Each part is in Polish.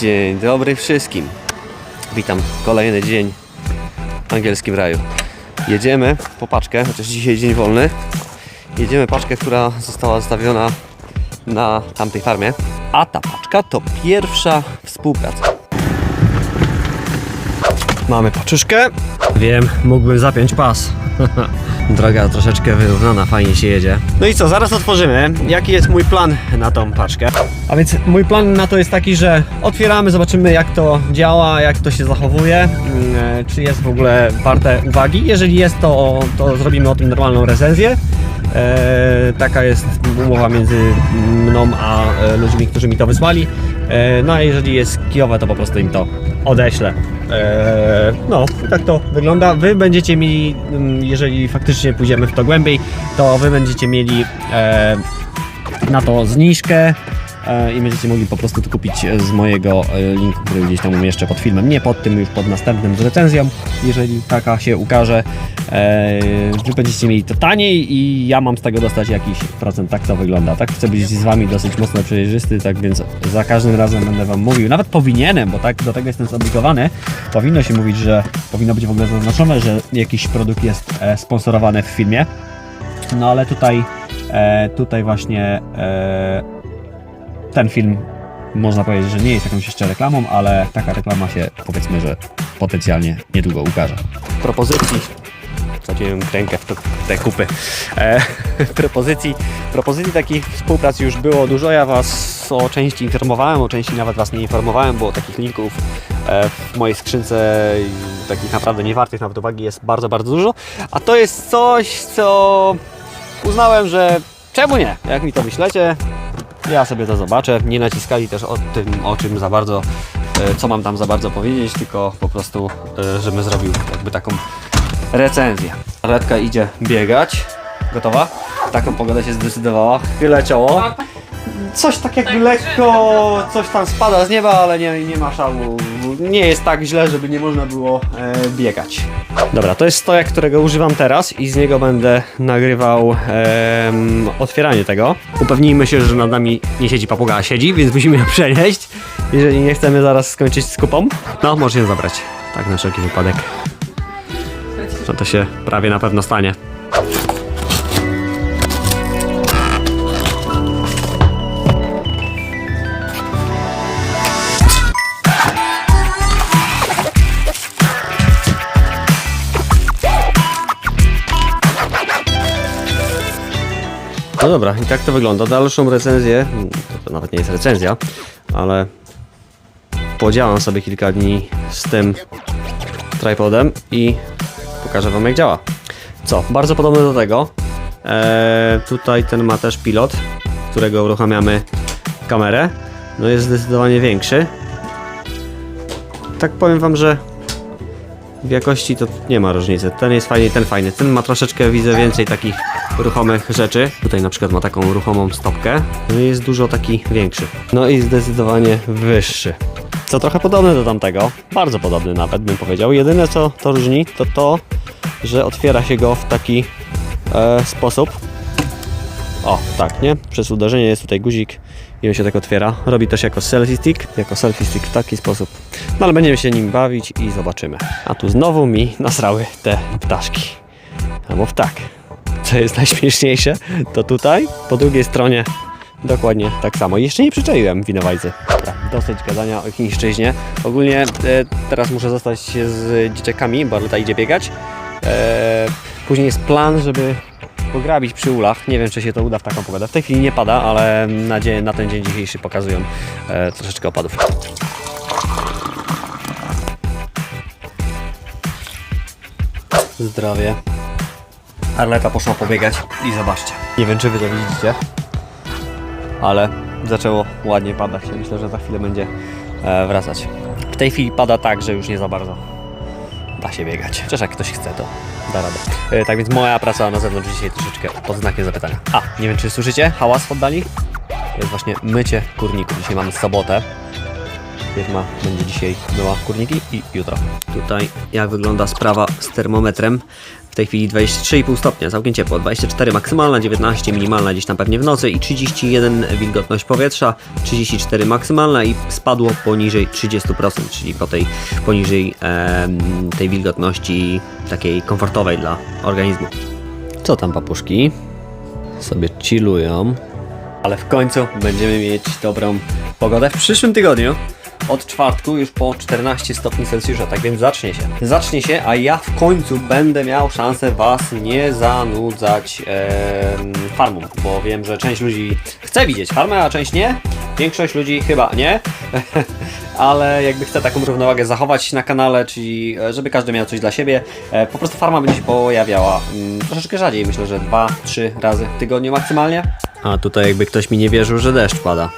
Dzień dobry wszystkim. Witam kolejny dzień w angielskim raju. Jedziemy po paczkę, chociaż dzisiaj dzień wolny. Jedziemy paczkę, która została zostawiona na tamtej farmie. A ta paczka to pierwsza współpraca. Mamy paczuszkę. Wiem, mógłbym zapiąć pas. Droga troszeczkę wyrównana, fajnie się jedzie. No i co, zaraz otworzymy. Jaki jest mój plan na tą paczkę? A więc mój plan na to jest taki, że otwieramy, zobaczymy jak to działa, jak to się zachowuje, mm, e, czy jest w ogóle warte uwagi. Jeżeli jest, to, to zrobimy o tym normalną recenzję. E, taka jest umowa między mną a e, ludźmi, którzy mi to wysłali. E, no a jeżeli jest kijowe, to po prostu im to odeślę. E, no, tak to wygląda. Wy będziecie mieli, mm, jeżeli faktycznie pójdziemy w to głębiej, to wy będziecie mieli e, na to zniżkę i będziecie mogli po prostu to kupić z mojego e, linku, który gdzieś tam umieszczę pod filmem. Nie pod tym, już pod następnym recenzją, jeżeli taka się ukaże. E, Wy będziecie mieli to taniej i ja mam z tego dostać jakiś procent. Tak to wygląda. Tak chcę być z Wami dosyć mocno przejrzysty, tak więc za każdym razem będę Wam mówił. Nawet powinienem, bo tak do tego jestem zobligowany. Powinno się mówić, że powinno być w ogóle zaznaczone, że jakiś produkt jest e, sponsorowany w filmie. No ale tutaj, e, tutaj właśnie e, ten film można powiedzieć, że nie jest jakąś jeszcze reklamą, ale taka reklama się powiedzmy, że potencjalnie niedługo ukaże. Propozycji. Wsadziłem rękę w to, te kupy. E, propozycji, propozycji takich współprac już było dużo. Ja Was o części informowałem, o części nawet Was nie informowałem, bo takich linków e, w mojej skrzynce takich naprawdę niewartych nawet uwagi jest bardzo, bardzo dużo. A to jest coś, co uznałem, że czemu nie? Jak mi to wyślecie, ja sobie to zobaczę. Nie naciskali też o tym, o czym za bardzo, e, co mam tam za bardzo powiedzieć, tylko po prostu, e, żebym zrobił jakby taką recenzję. Letka idzie biegać. Gotowa? Taką pogodę się zdecydowała. Chwilę cioło. Coś tak jakby lekko, coś tam spada z nieba, ale nie, nie ma szału. Nie jest tak źle, żeby nie można było e, biegać. Dobra, to jest stojak, którego używam teraz i z niego będę nagrywał em, otwieranie tego. Upewnijmy się, że nad nami nie siedzi papuga, a siedzi, więc musimy ją przenieść. Jeżeli nie chcemy zaraz skończyć z kupą, no może ją zabrać. Tak na wszelki wypadek. No to się prawie na pewno stanie. No dobra, i tak to wygląda. Dalszą recenzję, to, nawet nie jest recenzja, ale podziałam sobie kilka dni z tym tripodem i pokażę Wam jak działa. Co? Bardzo podobne do tego. Eee, tutaj ten ma też pilot, którego uruchamiamy kamerę. No jest zdecydowanie większy. Tak powiem Wam, że w jakości to nie ma różnicy. Ten jest fajny, ten fajny. Ten ma troszeczkę, widzę, więcej takich ruchomych rzeczy. Tutaj na przykład ma taką ruchomą stopkę. No i jest dużo taki większy. No i zdecydowanie wyższy. Co trochę podobne do tamtego. Bardzo podobny nawet bym powiedział. Jedyne co to różni to to, że otwiera się go w taki e, sposób. O, tak, nie? Przez uderzenie jest tutaj guzik i on się tak otwiera. Robi też jako selfie stick, jako selfie stick w taki sposób. No ale będziemy się nim bawić i zobaczymy. A tu znowu mi nasrały te ptaszki. Albo tak. Co jest najśmieszniejsze, to tutaj, po drugiej stronie dokładnie tak samo. Jeszcze nie przyczaiłem winowajcy. Dobra, dosyć gadania o chińszczyźnie. Ogólnie e, teraz muszę zostać z dzieciakami, bo Arleta idzie biegać. E, później jest plan, żeby pograbić przy ulach. Nie wiem, czy się to uda w taką pogodę. W tej chwili nie pada, ale na, dzień, na ten dzień dzisiejszy pokazują e, troszeczkę opadów. Zdrowie. Arleta poszła pobiegać i zobaczcie. Nie wiem, czy wy to widzicie, ale zaczęło ładnie padać. Myślę, że za chwilę będzie e, wracać. W tej chwili pada tak, że już nie za bardzo da się biegać. Chociaż jak ktoś chce, to da radę. E, tak więc moja praca na zewnątrz dzisiaj troszeczkę pod znakiem zapytania. A, nie wiem czy słyszycie hałas w oddali? Jest właśnie mycie kurników. Dzisiaj mamy sobotę. Firma będzie dzisiaj myła kurniki i jutro. Tutaj jak wygląda sprawa z termometrem. Tej chwili 23,5 stopnia, całkiem ciepło. 24 maksymalna, 19 minimalna gdzieś tam pewnie w nocy i 31 wilgotność powietrza, 34 maksymalna i spadło poniżej 30%, czyli po tej poniżej em, tej wilgotności takiej komfortowej dla organizmu. Co tam papuszki? Sobie chillują. Ale w końcu będziemy mieć dobrą pogodę w przyszłym tygodniu. Od czwartku już po 14 stopni Celsjusza, tak więc zacznie się. Zacznie się, a ja w końcu będę miał szansę Was nie zanudzać em, farmą, bo wiem, że część ludzi chce widzieć farmę, a część nie. Większość ludzi chyba nie, ale jakby chcę taką równowagę zachować na kanale, czyli e, żeby każdy miał coś dla siebie. E, Po prostu farma będzie się pojawiała mm, troszeczkę rzadziej, myślę, że 2-3 razy w tygodniu maksymalnie. A tutaj jakby ktoś mi nie wierzył, że deszcz pada.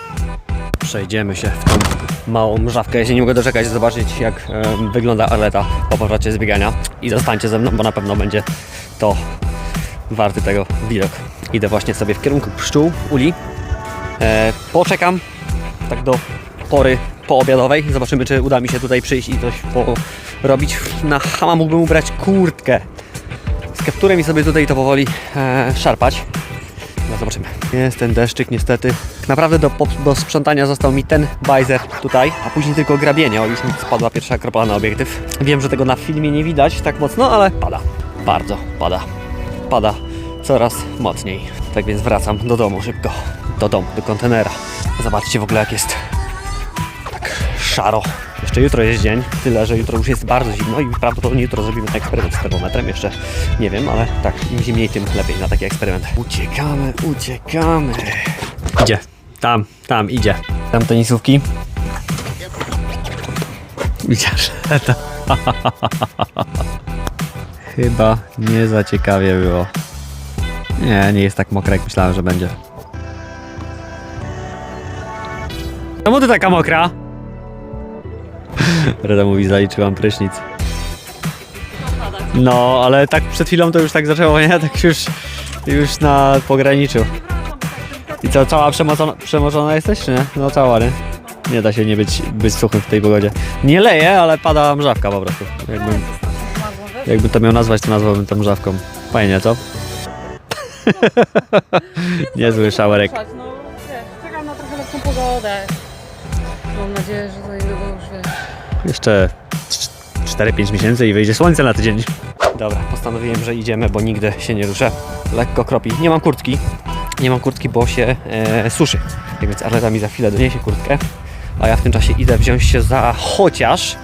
Przejdziemy się w tą małą mrzawkę. Ja się nie mogę doczekać zobaczyć, jak em, wygląda Arleta po powrocie z biegania. I zostańcie ze mną, bo na pewno będzie to warty tego widok. Idę właśnie sobie w kierunku pszczół, uli. E, poczekam tak do pory poobiadowej. Zobaczymy, czy uda mi się tutaj przyjść i coś porobić. Na chama mógłbym ubrać kurtkę z kapturem i sobie tutaj to powoli e, szarpać. No zobaczymy. Jest ten deszczyk niestety. Naprawdę do, do sprzątania został mi ten bajzer tutaj, a później tylko grabienie. O, już mi spadła pierwsza kropla na obiektyw. Wiem, że tego na filmie nie widać tak mocno, ale pada. Bardzo pada. Pada coraz mocniej. Tak więc wracam do domu szybko. Do domu, do kontenera. Zobaczcie w ogóle jak jest tak szaro. Jeszcze jutro jest dzień, tyle, że jutro już jest bardzo zimno i prawdopodobnie jutro zrobimy ten eksperyment z termometrem. Jeszcze nie wiem, ale tak, im zimniej, tym lepiej na taki eksperyment. Uciekamy, uciekamy. Idzie, tam, tam, idzie. Tam tenisówki. Widzisz, to... Chyba nie za ciekawie było. Nie, nie jest tak mokre, jak myślałem, że będzie. Czemu ty taka mokra? Reda mówi, zaliczyłam prysznic. No, ale tak przed chwilą to już tak zaczęło, nie? Tak już, już na pograniczu. I co, cała przemocona, przemoczona jesteś, czy nie? No cała, nie? Nie da się nie być, być suchym w tej pogodzie. Nie leje, ale pada mrzawka po prostu. Jakbym, jakbym to miał nazwać, to nazwałbym to mrzawką. Fajnie, co? Niezły szałerek. No wiesz, czekam na trochę lepszą pogodę. Mam nadzieję, że to niedługo już wiesz. Jeszcze 4-5 miesięcy i wyjdzie słońce na tydzień. Dobra, postanowiłem, że idziemy, bo nigdy się nie ruszę. Lekko kropi. Nie mam kurtki. Nie mam kurtki, bo się e, suszy. Tak więc Arleta mi za chwilę doniesie kurtkę. A ja w tym czasie idę wziąć się za chociaż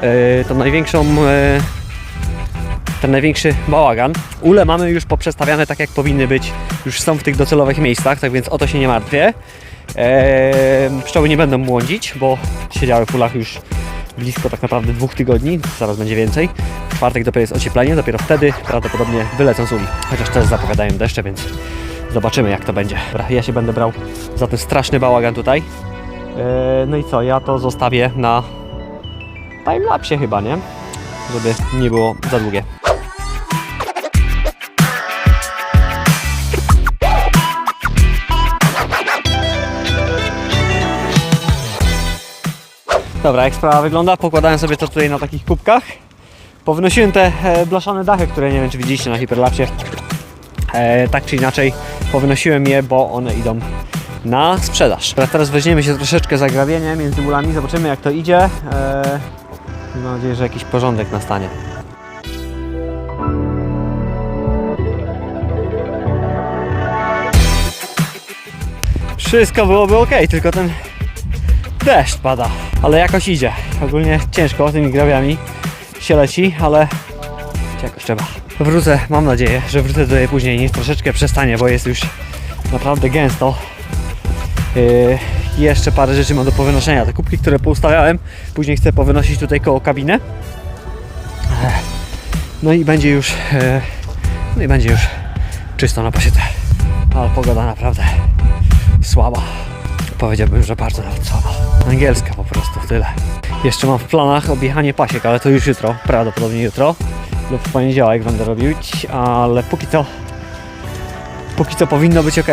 e, tą największą e, ten największy bałagan. Ule mamy już poprzestawiane tak jak powinny być. Już są w tych docelowych miejscach, tak więc o to się nie martwię. Eee, pszczoły nie będą błądzić, bo siedziały w ulach już blisko tak naprawdę dwóch tygodni, zaraz będzie więcej. W czwartek dopiero jest ocieplenie, dopiero wtedy prawdopodobnie wylecą z uli. Chociaż też zapowiadają deszcze, więc zobaczymy jak to będzie. Dobra, ja się będę brał za ten straszny bałagan tutaj. Eee, no i co, ja to zostawię na timelapsie chyba, nie? Żeby nie było za długie. Dobra, jak sprawa wygląda? Pokładałem sobie to tutaj na takich kubkach. Pownosiłem te e, blaszane dachy, które nie wiem czy widzieliście na Hiperlapsie. E, tak czy inaczej powynosiłem je, bo one idą na sprzedaż. Teraz weźmiemy się troszeczkę za grabienie między ulami, zobaczymy jak to idzie. E, mam nadzieję, że jakiś porządek nastanie. Wszystko byłoby ok, tylko ten deszcz pada, ale jakoś idzie. Ogólnie ciężko tymi grabiami się leci, ale jakoś trzeba. Wrócę, mam nadzieję, że wrócę tutaj później, niech troszeczkę przestanie, bo jest już naprawdę gęsto. Yy, jeszcze parę rzeczy mam do powynoszenia. Te kubki, które poustawiałem, później chcę powynosić tutaj koło kabiny. Ech. No i będzie już, e, no i będzie już czysto na pasiece. Ale pogoda naprawdę słaba. Powiedziałbym, że bardzo nawet słaba. Angielska po prostu, tyle. Jeszcze mam w planach objechanie pasiek, ale to już jutro, prawdopodobnie jutro lub w poniedziałek będę robił, ale póki co póki co powinno być ok.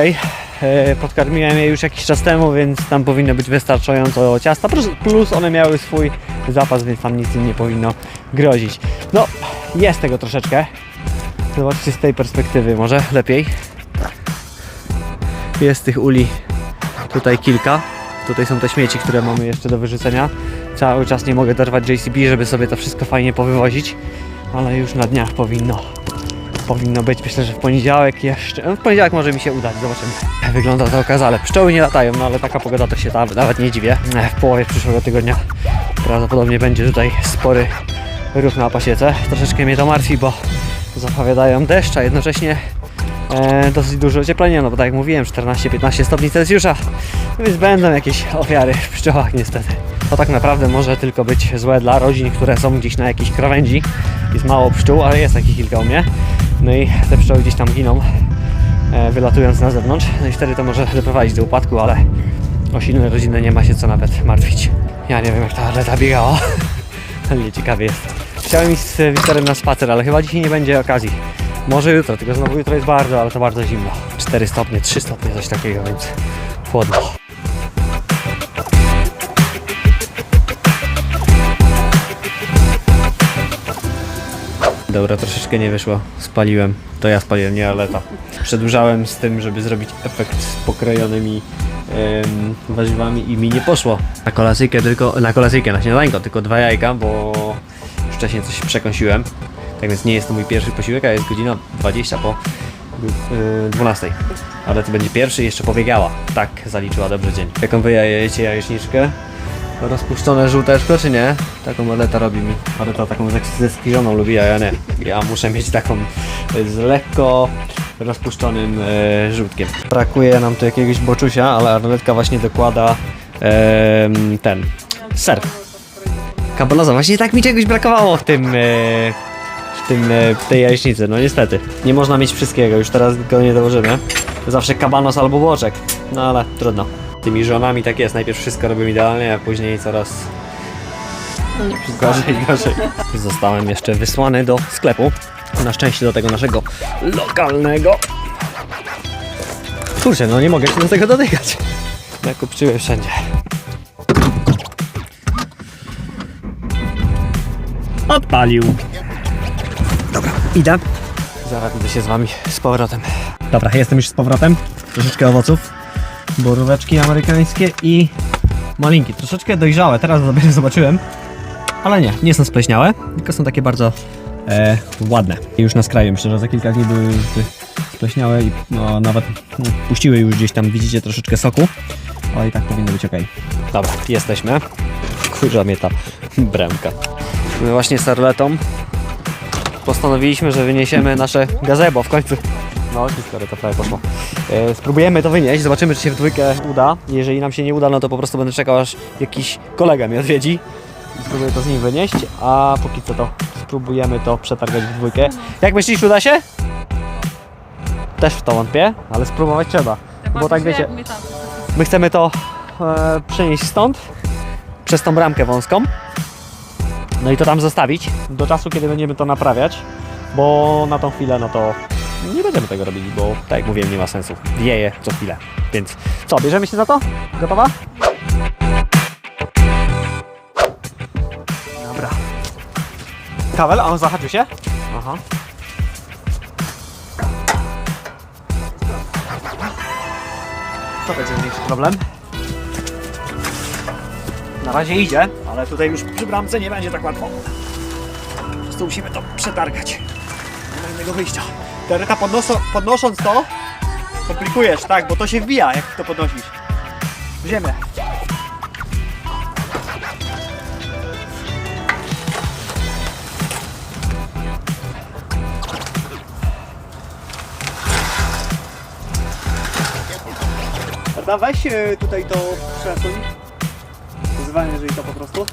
E, Podkarmiłem je już jakiś czas temu, więc tam powinno być wystarczająco ciasta, plus one miały swój zapas, więc tam nic im nie powinno grozić. No, jest tego troszeczkę. Zobaczcie z tej perspektywy, może lepiej. Jest tych uli tutaj kilka. Tutaj są te śmieci, które mamy jeszcze do wyrzucenia. Cały czas nie mogę dorwać JCB, żeby sobie to wszystko fajnie powywozić, ale już na dniach powinno powinno być. Myślę, że w poniedziałek jeszcze. No, w poniedziałek może mi się udać, zobaczymy. Wygląda to okazale. Pszczoły nie latają, no ale taka pogoda to się tam nawet nie dziwię. E, W połowie przyszłego tygodnia prawdopodobnie będzie tutaj spory ruch na pasiece. Troszeczkę mnie to martwi, bo zapowiadają deszcz, a jednocześnie e, dosyć duże ocieplenie, no bo tak jak mówiłem, 14-15 stopni Celsjusza, więc będą jakieś ofiary w pszczołach niestety. To tak naprawdę może tylko być złe dla rodzin, które są gdzieś na jakiejś krawędzi. Jest mało pszczół, ale jest takich kilka u mnie. No i te pszczoły gdzieś tam giną, e, wylatując na zewnątrz. No i wtedy to może doprowadzić do upadku, ale o silne rodziny nie ma się co nawet martwić. Ja nie wiem jak ta atleta biegała, ale ciekawie jest. Chciałem iść z Wiktorem na spacer, ale chyba dzisiaj nie będzie okazji. Może jutro, tylko znowu jutro jest bardzo, ale to bardzo zimno. 4 stopnie, 3 stopnie, coś takiego, więc chłodno. Dobra, troszeczkę nie wyszło. Spaliłem. To ja spaliłem, nie Aleta. Przedłużałem z tym, żeby zrobić efekt z pokrojonymi em, warzywami i mi nie poszło. Na kolacyjkę tylko, na kolacyjkę, na śniadanko, tylko dwa jajka, bo wcześniej coś przekąsiłem. Tak więc nie jest to mój pierwszy posiłek, a jest godzina 20 po yy, 12. Ale to będzie pierwszy jeszcze pobiegała. Tak zaliczyła dobrze dzień. Jaką wy jajecie jajeczniczkę? Rozpuszczone żółteczko, czy nie? Taką Aleta robi mi. Aleta taką ze- skierzoną lubi, a ja nie. Ja muszę mieć taką e, z lekko rozpuszczonym e, żółtkiem. Brakuje nam tu jakiegoś boczusia, ale Arletka właśnie dokłada em, ten ser. Kabanoza, właśnie tak mi czegoś brakowało w tym, e, w tym, e, w tej jajecznicy, no niestety. Nie można mieć wszystkiego, już teraz go nie dołożymy. Zawsze kabanos albo boczek, no ale trudno. Tymi żonami tak jest, najpierw wszystko robią idealnie, a później coraz gorzej, gorzej. Zostałem jeszcze wysłany do sklepu, na szczęście do tego naszego lokalnego. Kurczę, no nie mogę się do tego dotykać. Ja kupczyłem wszędzie. Odpalił. Idę. Zaraz idę się z wami z powrotem. Dobra, jestem już z powrotem. Troszeczkę owoców. Boróweczki amerykańskie i malinki. Troszeczkę dojrzałe, teraz dopiero zobaczyłem. Ale nie, nie są spleśniałe, tylko są takie bardzo e, ładne. Już na skraju, myślę, że za kilka dni były już spleśniałe i no, nawet no, puściły już gdzieś tam, widzicie, troszeczkę soku. Ale i tak powinno być ok. Dobra, jesteśmy. Kurza mnie ta bremka. My właśnie z Arletą postanowiliśmy, że wyniesiemy nasze gazebo w końcu. No, historia to prawie poszło. E, spróbujemy to wynieść, zobaczymy, czy się w dwójkę uda. Jeżeli nam się nie uda, no to po prostu będę czekał, aż jakiś kolega mnie odwiedzi. I spróbuję to z nim wynieść, a póki co to spróbujemy to przetargać w dwójkę. Jak myślisz, uda się? Też w to wątpię, ale spróbować trzeba. Bo tak wiecie, my chcemy to e, przenieść stąd, przez tą bramkę wąską. No i to tam zostawić do czasu, kiedy będziemy to naprawiać, bo na tą chwilę no to nie będziemy tego robili, bo tak jak mówiłem, nie ma sensu. Wieje co chwilę. Więc co, bierzemy się za to? Gotowa? Dobra. Kawel, a on zahaczył się? Aha. To będzie mniejszy problem. Na razie idzie, ale tutaj już przy bramce nie będzie tak łatwo. Po prostu musimy to przetargać. Nie ma innego wyjścia. Teoreta podnoso, podnosząc to, komplikujesz, tak, bo to się wbija, jak to podnosisz. W ziemię. Arda, weź e, tutaj to przesuń. Wyzwanie, jeżeli to po prostu.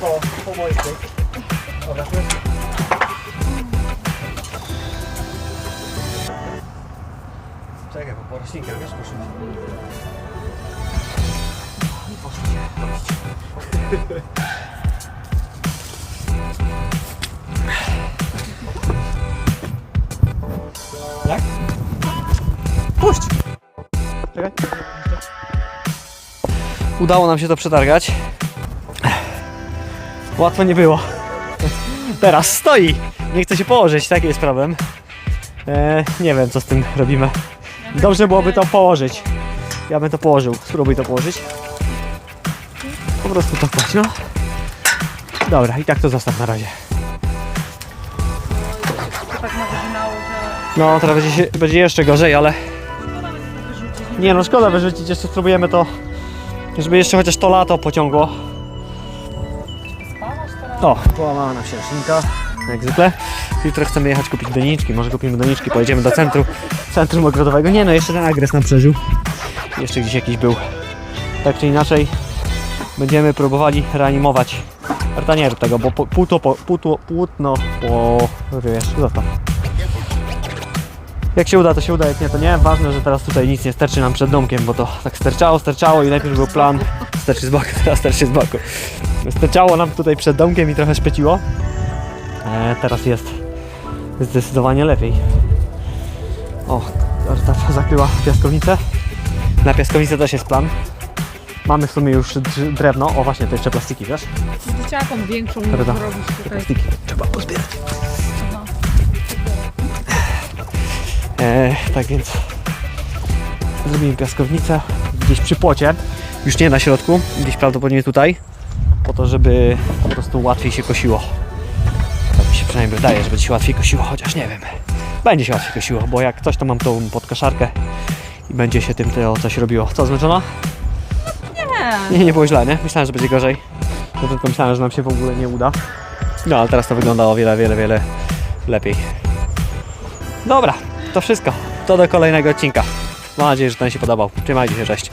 Po, po mojej Roślinkę, wiesz, Jak? Puść! Czekaj. Udało nam się to przetargać. Łatwo nie było. Teraz stoi. Nie chce się położyć, taki jest problem. E, nie wiem co z tym robimy. Dobrze byłoby to położyć. Ja bym to położył. Spróbuj to położyć. Po prostu to kładź, no. Dobra, i tak to zostaw na razie. To tak nawyginało, że No, teraz będzie, się, będzie jeszcze gorzej, ale nie no, szkoda wyrzucić. Jeszcze spróbujemy to, żeby jeszcze chociaż to lato pociągło. Spałaś teraz? O, połamała nam się roślinka, jak zwykle. Jutro chcemy jechać kupić doniczki, może kupimy doniczki, pojedziemy do centrum, centrum ogrodowego. Nie no, jeszcze ten agres nam przeżył. Jeszcze gdzieś jakiś był. Tak czy inaczej, będziemy próbowali reanimować rtanier tego, bo płótno, po, płótno, płótno po... wiesz. Jak się uda, to się uda, jak nie, to nie. Ważne, że teraz tutaj nic nie sterczy nam przed domkiem, bo to tak sterczało, sterczało i najpierw był plan sterczy z boku, teraz sterczy z boku. Sterczało nam tutaj przed domkiem i trochę szpeciło. E, teraz jest zdecydowanie lepiej. O, ta zakryła piaskownicę. Na piaskownicę też jest plan. Mamy w sumie już dr- drewno. O właśnie, to jeszcze plastiki, wiesz? Dzieciakom większą Prawda. robić tutaj. plastiki trzeba pozbierać. E, tak więc zrobimy piaskownicę gdzieś przy płocie. Już nie na środku, gdzieś prawdopodobnie tutaj. Po to, żeby po prostu łatwiej się kosiło. Mi się przynajmniej wydaje, że będzie się łatwiej kosiło, chociaż nie wiem. Będzie się łatwiej kosiło, bo jak coś to mam tą podkoszarkę i będzie się tym to coś robiło. Co, zmęczona? Nie. Nie, nie było źle, nie? Myślałem, że będzie gorzej. Na początku myślałem, że nam się w ogóle nie uda. No, ale teraz to wygląda o wiele, wiele, wiele lepiej. Dobra, to wszystko. To do kolejnego odcinka. Mam nadzieję, że ten się podobał. Trzymajcie się, cześć.